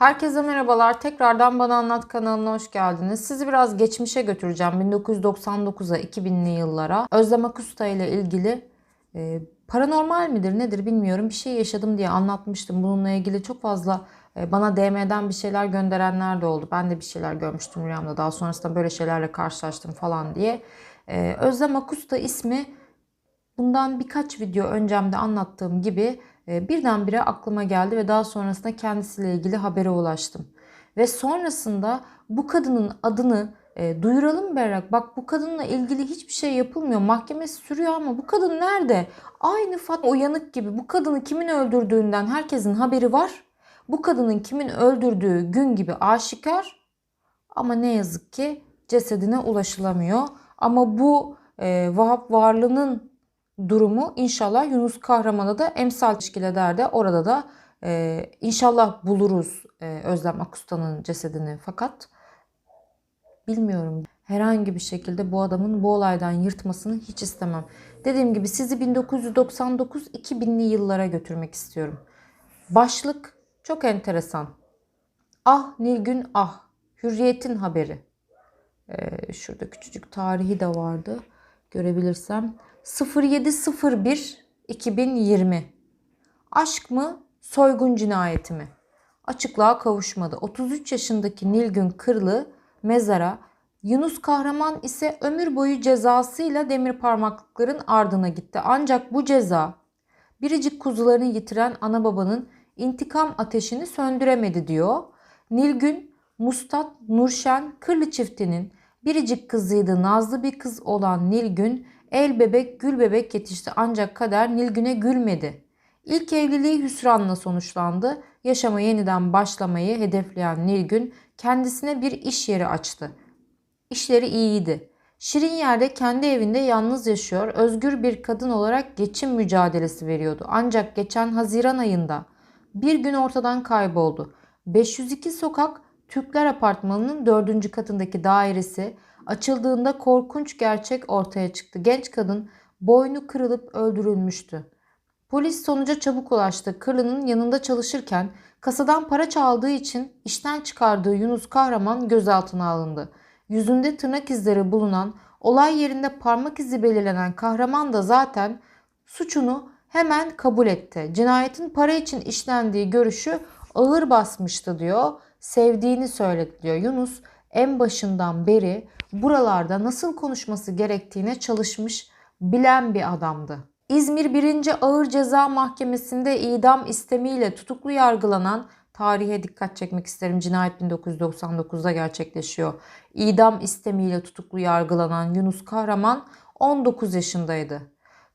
Herkese merhabalar. Tekrardan Bana Anlat kanalına hoş geldiniz. Sizi biraz geçmişe götüreceğim. 1999'a, 2000'li yıllara. Özlem Akusta ile ilgili e, paranormal midir nedir bilmiyorum. Bir şey yaşadım diye anlatmıştım. Bununla ilgili çok fazla e, bana DM'den bir şeyler gönderenler de oldu. Ben de bir şeyler görmüştüm rüyamda. Daha sonrasında böyle şeylerle karşılaştım falan diye. E, Özlem Akusta ismi Bundan birkaç video öncemde anlattığım gibi birdenbire aklıma geldi ve daha sonrasında kendisiyle ilgili habere ulaştım. Ve sonrasında bu kadının adını e, duyuralım Berrak. Bak bu kadınla ilgili hiçbir şey yapılmıyor. Mahkemesi sürüyor ama bu kadın nerede? Aynı Fatma Uyanık gibi bu kadını kimin öldürdüğünden herkesin haberi var. Bu kadının kimin öldürdüğü gün gibi aşikar. Ama ne yazık ki cesedine ulaşılamıyor. Ama bu e, Vahap Varlı'nın durumu inşallah Yunus Kahraman'a da emsal teşkil eder de orada da e, inşallah buluruz e, Özlem Akusta'nın cesedini. Fakat bilmiyorum herhangi bir şekilde bu adamın bu olaydan yırtmasını hiç istemem. Dediğim gibi sizi 1999-2000'li yıllara götürmek istiyorum. Başlık çok enteresan. Ah Nilgün ah. Hürriyet'in haberi. Ee, şurada küçücük tarihi de vardı. Görebilirsem. 0701 2020. Aşk mı? Soygun cinayeti mi? Açıklığa kavuşmadı. 33 yaşındaki Nilgün Kırlı mezara Yunus Kahraman ise ömür boyu cezasıyla demir parmaklıkların ardına gitti. Ancak bu ceza biricik kuzularını yitiren ana babanın intikam ateşini söndüremedi diyor. Nilgün, Mustat, Nurşen, Kırlı çiftinin biricik kızıydı. Nazlı bir kız olan Nilgün el bebek gül bebek yetişti ancak kader Nilgün'e gülmedi. İlk evliliği hüsranla sonuçlandı. Yaşama yeniden başlamayı hedefleyen Nilgün kendisine bir iş yeri açtı. İşleri iyiydi. Şirin yerde kendi evinde yalnız yaşıyor, özgür bir kadın olarak geçim mücadelesi veriyordu. Ancak geçen Haziran ayında bir gün ortadan kayboldu. 502 sokak Türkler Apartmanı'nın dördüncü katındaki dairesi açıldığında korkunç gerçek ortaya çıktı. Genç kadın boynu kırılıp öldürülmüştü. Polis sonuca çabuk ulaştı. Kırlı'nın yanında çalışırken kasadan para çaldığı için işten çıkardığı Yunus Kahraman gözaltına alındı. Yüzünde tırnak izleri bulunan, olay yerinde parmak izi belirlenen kahraman da zaten suçunu hemen kabul etti. Cinayetin para için işlendiği görüşü ağır basmıştı diyor. Sevdiğini söyledi diyor. Yunus en başından beri buralarda nasıl konuşması gerektiğine çalışmış, bilen bir adamdı. İzmir 1. Ağır Ceza Mahkemesi'nde idam istemiyle tutuklu yargılanan tarihe dikkat çekmek isterim. Cinayet 1999'da gerçekleşiyor. İdam istemiyle tutuklu yargılanan Yunus Kahraman 19 yaşındaydı.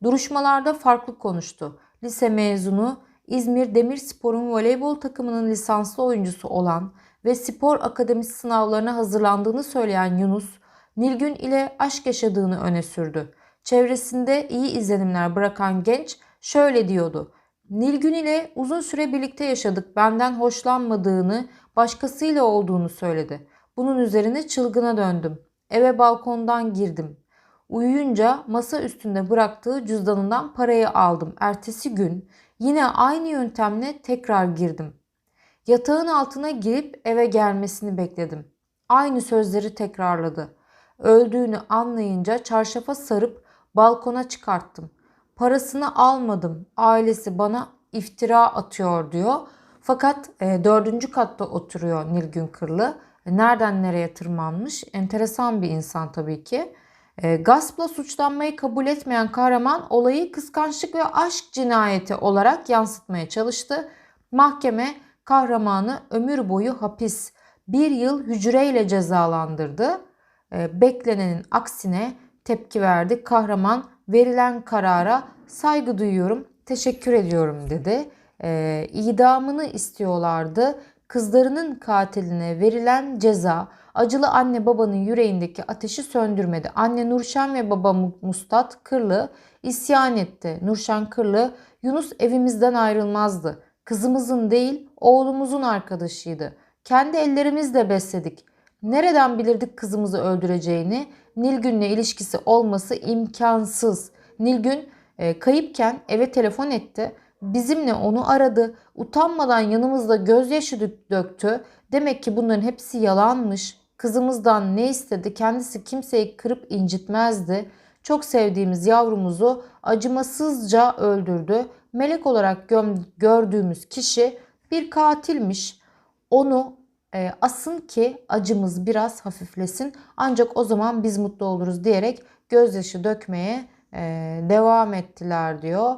Duruşmalarda farklı konuştu. Lise mezunu İzmir Demirspor'un voleybol takımının lisanslı oyuncusu olan ve spor akademisi sınavlarına hazırlandığını söyleyen Yunus, Nilgün ile aşk yaşadığını öne sürdü. Çevresinde iyi izlenimler bırakan genç şöyle diyordu. Nilgün ile uzun süre birlikte yaşadık. Benden hoşlanmadığını, başkasıyla olduğunu söyledi. Bunun üzerine çılgına döndüm. Eve balkondan girdim. Uyuyunca masa üstünde bıraktığı cüzdanından parayı aldım. Ertesi gün yine aynı yöntemle tekrar girdim. Yatağın altına girip eve gelmesini bekledim. Aynı sözleri tekrarladı. Öldüğünü anlayınca çarşafa sarıp balkona çıkarttım. Parasını almadım. Ailesi bana iftira atıyor diyor. Fakat e, dördüncü katta oturuyor Nilgün Kırlı. Nereden nereye tırmanmış? Enteresan bir insan tabii ki. E, gaspla suçlanmayı kabul etmeyen kahraman olayı kıskançlık ve aşk cinayeti olarak yansıtmaya çalıştı. Mahkeme kahramanı ömür boyu hapis, bir yıl hücreyle cezalandırdı. E, beklenenin aksine tepki verdi. Kahraman verilen karara saygı duyuyorum, teşekkür ediyorum dedi. E, idamını istiyorlardı. Kızlarının katiline verilen ceza acılı anne babanın yüreğindeki ateşi söndürmedi. Anne Nurşen ve baba Mustat Kırlı isyan etti. Nurşen Kırlı Yunus evimizden ayrılmazdı. Kızımızın değil oğlumuzun arkadaşıydı. Kendi ellerimizle besledik. Nereden bilirdik kızımızı öldüreceğini? Nilgün'le ilişkisi olması imkansız. Nilgün e, kayıpken eve telefon etti. bizimle onu aradı. Utanmadan yanımızda gözyaşı dök- döktü. Demek ki bunların hepsi yalanmış. Kızımızdan ne istedi? Kendisi kimseyi kırıp incitmezdi. Çok sevdiğimiz yavrumuzu acımasızca öldürdü. Melek olarak gördüğümüz kişi bir katilmiş. Onu e, asın ki acımız biraz hafiflesin. Ancak o zaman biz mutlu oluruz diyerek gözyaşı dökmeye e, devam ettiler diyor.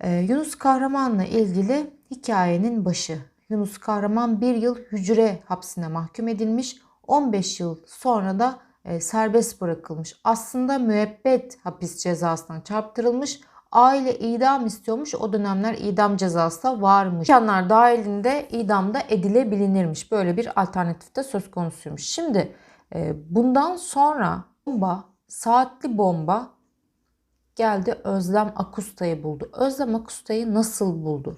E, Yunus Kahraman'la ilgili hikayenin başı. Yunus Kahraman bir yıl hücre hapsine mahkum edilmiş. 15 yıl sonra da e, serbest bırakılmış. Aslında müebbet hapis cezasına çarptırılmış. Aile idam istiyormuş. O dönemler idam cezası da varmış. İmkanlar dahilinde idamda edilebilinirmiş. Böyle bir alternatif de söz konusuymuş. Şimdi e, bundan sonra bomba, saatli bomba geldi Özlem Akusta'yı buldu. Özlem Akusta'yı nasıl buldu?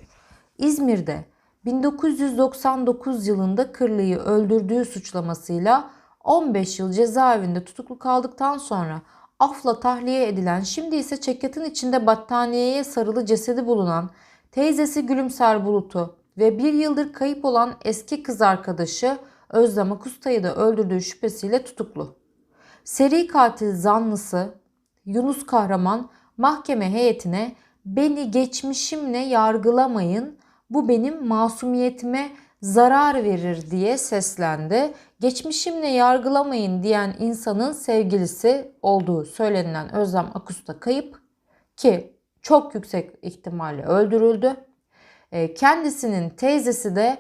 İzmir'de 1999 yılında Kırlı'yı öldürdüğü suçlamasıyla 15 yıl cezaevinde tutuklu kaldıktan sonra afla tahliye edilen, şimdi ise çeketin içinde battaniyeye sarılı cesedi bulunan teyzesi Gülümser Bulut'u ve bir yıldır kayıp olan eski kız arkadaşı Özlem Akusta'yı da öldürdüğü şüphesiyle tutuklu. Seri katil zanlısı Yunus Kahraman mahkeme heyetine beni geçmişimle yargılamayın bu benim masumiyetime zarar verir diye seslendi. Geçmişimle yargılamayın diyen insanın sevgilisi olduğu söylenilen Özlem Akusta kayıp ki çok yüksek ihtimalle öldürüldü. E, Kendisinin teyzesi de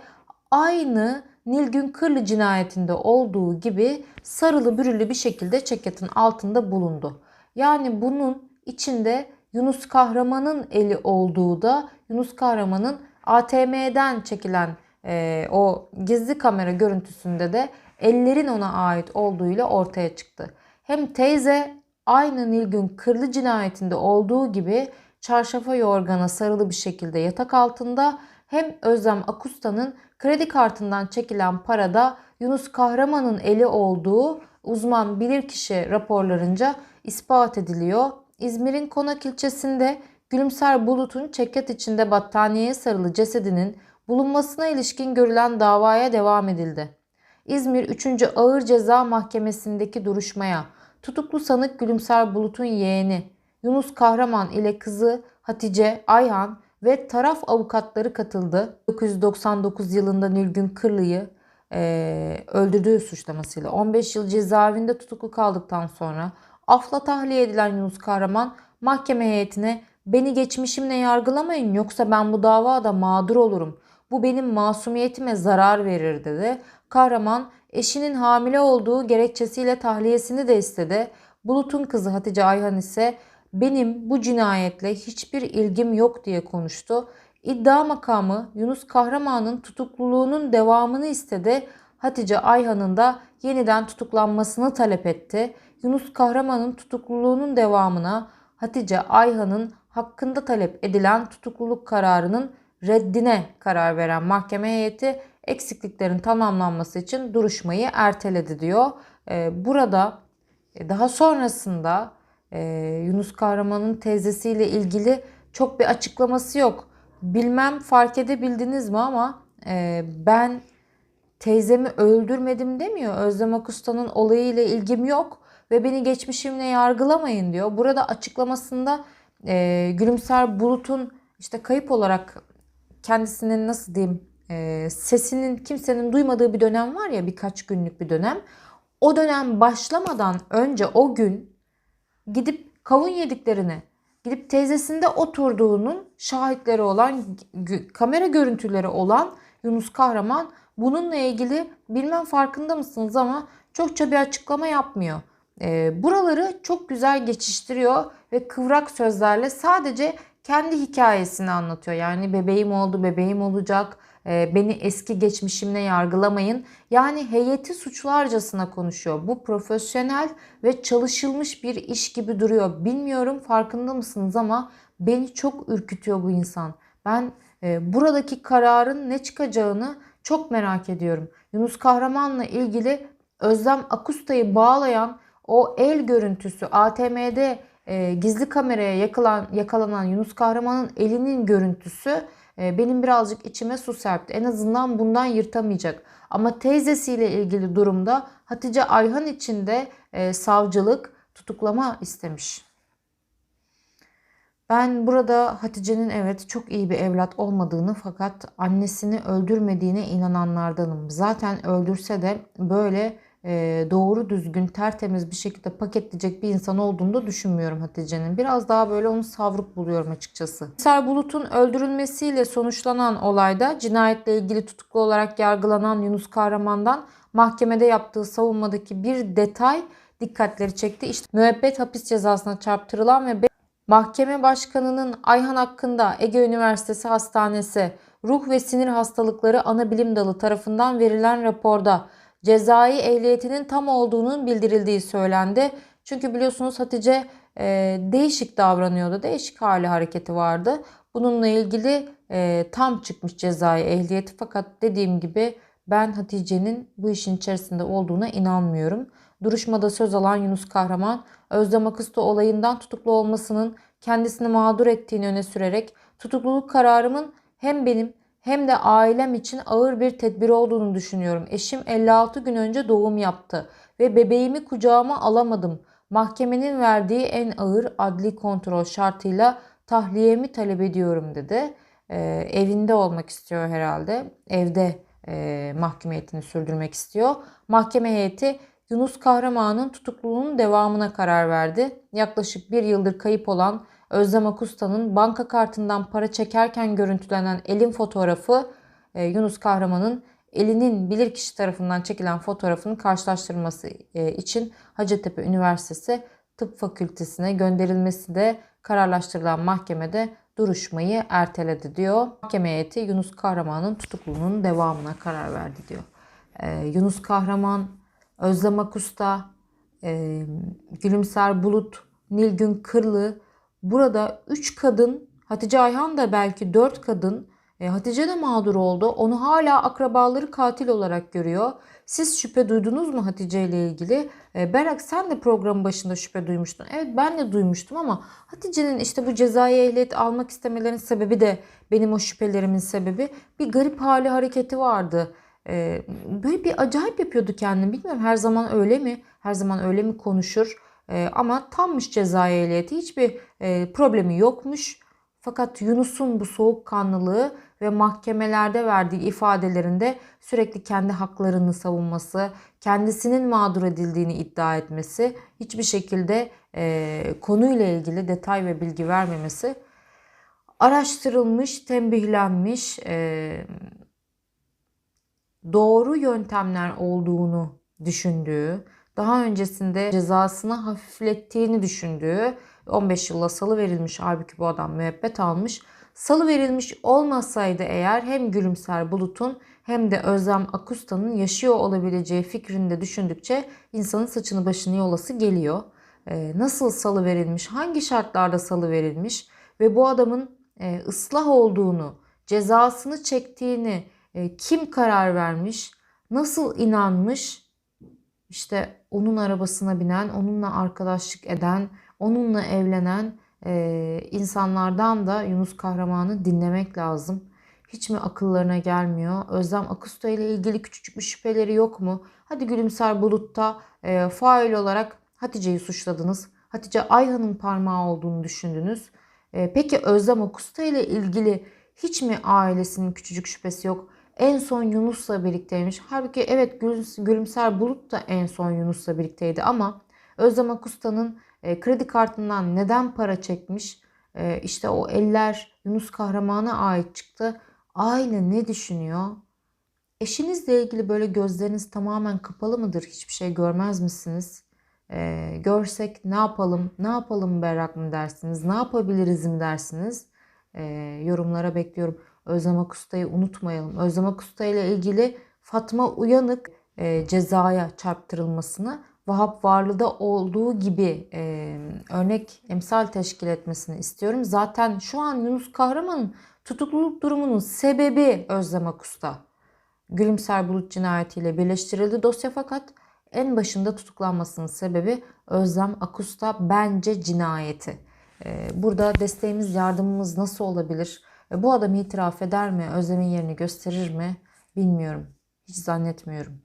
aynı Nilgün Kırlı cinayetinde olduğu gibi sarılı bürülü bir şekilde ceketin altında bulundu. Yani bunun içinde Yunus Kahraman'ın eli olduğu da Yunus Kahraman'ın ATM'den çekilen e, o gizli kamera görüntüsünde de ellerin ona ait olduğuyla ortaya çıktı. Hem teyze aynı Nilgün Kırlı cinayetinde olduğu gibi çarşafa yorgana sarılı bir şekilde yatak altında hem Özlem Akusta'nın kredi kartından çekilen parada Yunus Kahraman'ın eli olduğu uzman bilirkişi raporlarınca ispat ediliyor. İzmir'in Konak ilçesinde Gülümser Bulut'un ceket içinde battaniyeye sarılı cesedinin bulunmasına ilişkin görülen davaya devam edildi. İzmir 3. Ağır Ceza Mahkemesi'ndeki duruşmaya tutuklu sanık Gülümser Bulut'un yeğeni Yunus Kahraman ile kızı Hatice Ayhan ve taraf avukatları katıldı. 1999 yılında Nilgün Kırlı'yı eee, öldürdüğü suçlamasıyla 15 yıl cezaevinde tutuklu kaldıktan sonra afla tahliye edilen Yunus Kahraman mahkeme heyetine beni geçmişimle yargılamayın yoksa ben bu davada mağdur olurum. Bu benim masumiyetime zarar verir dedi. Kahraman eşinin hamile olduğu gerekçesiyle tahliyesini de istedi. Bulut'un kızı Hatice Ayhan ise benim bu cinayetle hiçbir ilgim yok diye konuştu. İddia makamı Yunus Kahraman'ın tutukluluğunun devamını istedi. Hatice Ayhan'ın da yeniden tutuklanmasını talep etti. Yunus Kahraman'ın tutukluluğunun devamına Hatice Ayhan'ın hakkında talep edilen tutukluluk kararının reddine karar veren mahkeme heyeti eksikliklerin tamamlanması için duruşmayı erteledi diyor. Ee, Burada e, daha sonrasında e, Yunus Kahraman'ın teyzesiyle ilgili çok bir açıklaması yok. Bilmem fark edebildiniz mi ama e, ben teyzemi öldürmedim demiyor. Özlem Akusta'nın olayıyla ilgim yok ve beni geçmişimle yargılamayın diyor. Burada açıklamasında e, Gülümser Bulut'un işte kayıp olarak kendisinin nasıl diyeyim e, sesinin kimsenin duymadığı bir dönem var ya birkaç günlük bir dönem. O dönem başlamadan önce o gün gidip kavun yediklerini, gidip teyzesinde oturduğunun şahitleri olan, kamera görüntüleri olan Yunus Kahraman bununla ilgili bilmem farkında mısınız ama çokça bir açıklama yapmıyor. E, buraları çok güzel geçiştiriyor ve kıvrak sözlerle sadece kendi hikayesini anlatıyor. Yani bebeğim oldu, bebeğim olacak, beni eski geçmişimle yargılamayın. Yani heyeti suçlarcasına konuşuyor. Bu profesyonel ve çalışılmış bir iş gibi duruyor. Bilmiyorum farkında mısınız ama beni çok ürkütüyor bu insan. Ben e, buradaki kararın ne çıkacağını çok merak ediyorum. Yunus Kahraman'la ilgili Özlem Akusta'yı bağlayan o el görüntüsü ATM'de e, gizli kameraya yakılan, yakalanan Yunus Kahraman'ın elinin görüntüsü benim birazcık içime su serpti. En azından bundan yırtamayacak. Ama teyzesiyle ilgili durumda Hatice Ayhan için de e, savcılık tutuklama istemiş. Ben burada Hatice'nin evet çok iyi bir evlat olmadığını fakat annesini öldürmediğine inananlardanım. Zaten öldürse de böyle doğru düzgün tertemiz bir şekilde paketleyecek bir insan olduğunu da düşünmüyorum Hatice'nin. Biraz daha böyle onu savruk buluyorum açıkçası. Ser Bulut'un öldürülmesiyle sonuçlanan olayda cinayetle ilgili tutuklu olarak yargılanan Yunus Kahraman'dan mahkemede yaptığı savunmadaki bir detay dikkatleri çekti. İşte müebbet hapis cezasına çarptırılan ve Mahkeme başkanının Ayhan hakkında Ege Üniversitesi Hastanesi Ruh ve Sinir Hastalıkları Ana Bilim Dalı tarafından verilen raporda cezai ehliyetinin tam olduğunun bildirildiği söylendi. Çünkü biliyorsunuz Hatice e, değişik davranıyordu. Değişik hali hareketi vardı. Bununla ilgili e, tam çıkmış cezai ehliyeti fakat dediğim gibi ben Hatice'nin bu işin içerisinde olduğuna inanmıyorum. Duruşmada söz alan Yunus Kahraman, Özlem Akısto olayından tutuklu olmasının kendisini mağdur ettiğini öne sürerek tutukluluk kararımın hem benim hem de ailem için ağır bir tedbir olduğunu düşünüyorum. Eşim 56 gün önce doğum yaptı ve bebeğimi kucağıma alamadım. Mahkemenin verdiği en ağır adli kontrol şartıyla tahliyemi talep ediyorum dedi. Ee, evinde olmak istiyor herhalde. Evde e, mahkumiyetini sürdürmek istiyor. Mahkeme heyeti Yunus Kahraman'ın tutukluluğunun devamına karar verdi. Yaklaşık bir yıldır kayıp olan Özlem Akusta'nın banka kartından para çekerken görüntülenen elin fotoğrafı e, Yunus Kahraman'ın elinin bilirkişi tarafından çekilen fotoğrafının karşılaştırılması e, için Hacettepe Üniversitesi Tıp Fakültesine gönderilmesi de kararlaştırılan mahkemede duruşmayı erteledi diyor. Mahkeme heyeti Yunus Kahraman'ın tutukluluğunun devamına karar verdi diyor. Ee, Yunus Kahraman, Özlem Akusta, e, Gülümser Bulut, Nilgün Kırlı burada 3 kadın Hatice Ayhan da belki 4 kadın e, Hatice de mağdur oldu. Onu hala akrabaları katil olarak görüyor. Siz şüphe duydunuz mu Hatice ile ilgili? E, Berak sen de programın başında şüphe duymuştun. Evet ben de duymuştum ama Hatice'nin işte bu cezai ehliyet almak istemelerinin sebebi de benim o şüphelerimin sebebi bir garip hali hareketi vardı. E, böyle bir acayip yapıyordu kendini. Bilmiyorum her zaman öyle mi? Her zaman öyle mi konuşur? E, ama tammış cezai ehliyeti. Hiçbir e, problemi yokmuş. Fakat Yunus'un bu soğukkanlılığı ve mahkemelerde verdiği ifadelerinde sürekli kendi haklarını savunması, kendisinin mağdur edildiğini iddia etmesi, hiçbir şekilde e, konuyla ilgili detay ve bilgi vermemesi araştırılmış, tembihlenmiş, e, doğru yöntemler olduğunu düşündüğü, daha öncesinde cezasını hafiflettiğini düşündüğü 15 yılla salı verilmiş halbuki bu adam müebbet almış. Salı verilmiş olmasaydı eğer hem Gülümser Bulut'un hem de Özlem Akusta'nın yaşıyor olabileceği fikrinde düşündükçe insanın saçını başını yolası geliyor. Ee, nasıl salı verilmiş, hangi şartlarda salı verilmiş ve bu adamın e, ıslah olduğunu, cezasını çektiğini e, kim karar vermiş, nasıl inanmış, işte onun arabasına binen, onunla arkadaşlık eden, onunla evlenen e, insanlardan da Yunus Kahraman'ı dinlemek lazım. Hiç mi akıllarına gelmiyor? Özlem Akusta ile ilgili küçücük bir şüpheleri yok mu? Hadi Gülümser Bulut'ta e, fail olarak Hatice'yi suçladınız. Hatice Ayhan'ın parmağı olduğunu düşündünüz. E, peki Özlem Akusta ile ilgili hiç mi ailesinin küçücük şüphesi yok? En son Yunus'la birlikteymiş. Halbuki evet Gülümser Bulut da en son Yunus'la birlikteydi ama Özlem Akusta'nın e, kredi kartından neden para çekmiş? E, işte o eller Yunus Kahraman'a ait çıktı. Aile ne düşünüyor? Eşinizle ilgili böyle gözleriniz tamamen kapalı mıdır? Hiçbir şey görmez misiniz? E, görsek ne yapalım? Ne yapalım Berrak mı dersiniz? Ne yapabiliriz mi dersiniz? E, yorumlara bekliyorum. Özlem Akusta'yı unutmayalım. Özlem Akusta ile ilgili Fatma Uyanık e, cezaya çarptırılmasını Vahap Varlı'da olduğu gibi e, örnek emsal teşkil etmesini istiyorum. Zaten şu an Yunus Kahraman'ın tutukluluk durumunun sebebi Özlem Akusta. Gülümser Bulut cinayetiyle birleştirildi dosya fakat en başında tutuklanmasının sebebi Özlem Akusta bence cinayeti. Ee, Burada desteğimiz, yardımımız nasıl olabilir? E, Bu adam itiraf eder mi? Özlem'in yerini gösterir mi? Bilmiyorum. Hiç zannetmiyorum.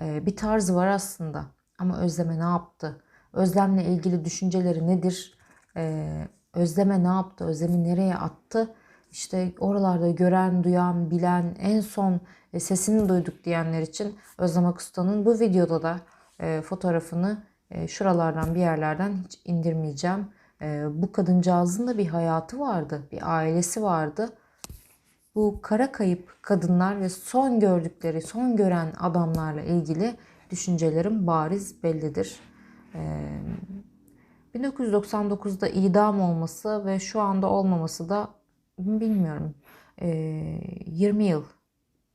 Ee, Bir tarzı var aslında. Ama Özlem'e ne yaptı? Özlem'le ilgili düşünceleri nedir? Ee, Özlem'e ne yaptı? Özlem'i nereye attı? İşte oralarda gören, duyan, bilen, en son e, sesini duyduk diyenler için Özlem Akusta'nın bu videoda da e, fotoğrafını e, şuralardan bir yerlerden hiç indirmeyeceğim. E, bu kadıncağızın da bir hayatı vardı, bir ailesi vardı. Bu kara kayıp kadınlar ve son gördükleri, son gören adamlarla ilgili düşüncelerim bariz bellidir. Ee, 1999'da idam olması ve şu anda olmaması da bilmiyorum. Ee, 20 yıl.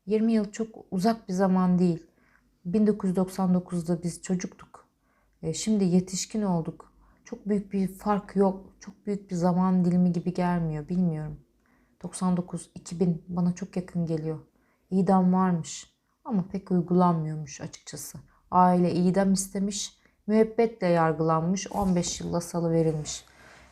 20 yıl çok uzak bir zaman değil. 1999'da biz çocuktuk. Ee, şimdi yetişkin olduk. Çok büyük bir fark yok. Çok büyük bir zaman dilimi gibi gelmiyor. Bilmiyorum. 99, 2000 bana çok yakın geliyor. İdam varmış ama pek uygulanmıyormuş açıkçası. Aile idam istemiş, müebbetle yargılanmış, 15 yılla salı verilmiş.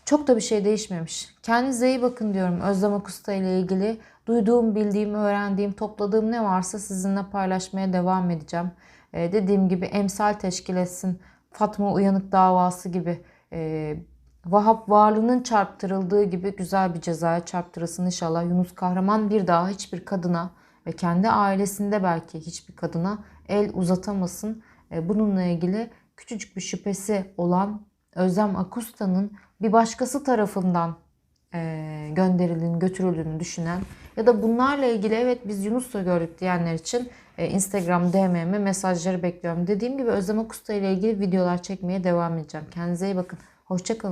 Çok da bir şey değişmemiş. Kendinize iyi bakın diyorum Özlem Akusta ile ilgili. Duyduğum, bildiğim, öğrendiğim, topladığım ne varsa sizinle paylaşmaya devam edeceğim. Ee, dediğim gibi emsal teşkil etsin. Fatma Uyanık davası gibi e, Vahap varlığının çarptırıldığı gibi güzel bir cezaya çarptırılsın inşallah. Yunus Kahraman bir daha hiçbir kadına ve kendi ailesinde belki hiçbir kadına el uzatamasın. E, Bununla ilgili küçücük bir şüphesi olan Özlem Akusta'nın bir başkası tarafından gönderildiğini, götürüldüğünü düşünen ya da bunlarla ilgili evet biz Yunus'la gördük diyenler için e, Instagram DM'me mesajları bekliyorum. Dediğim gibi Özlem Akusta ile ilgili videolar çekmeye devam edeceğim. Kendinize iyi bakın. Hoşçakalın.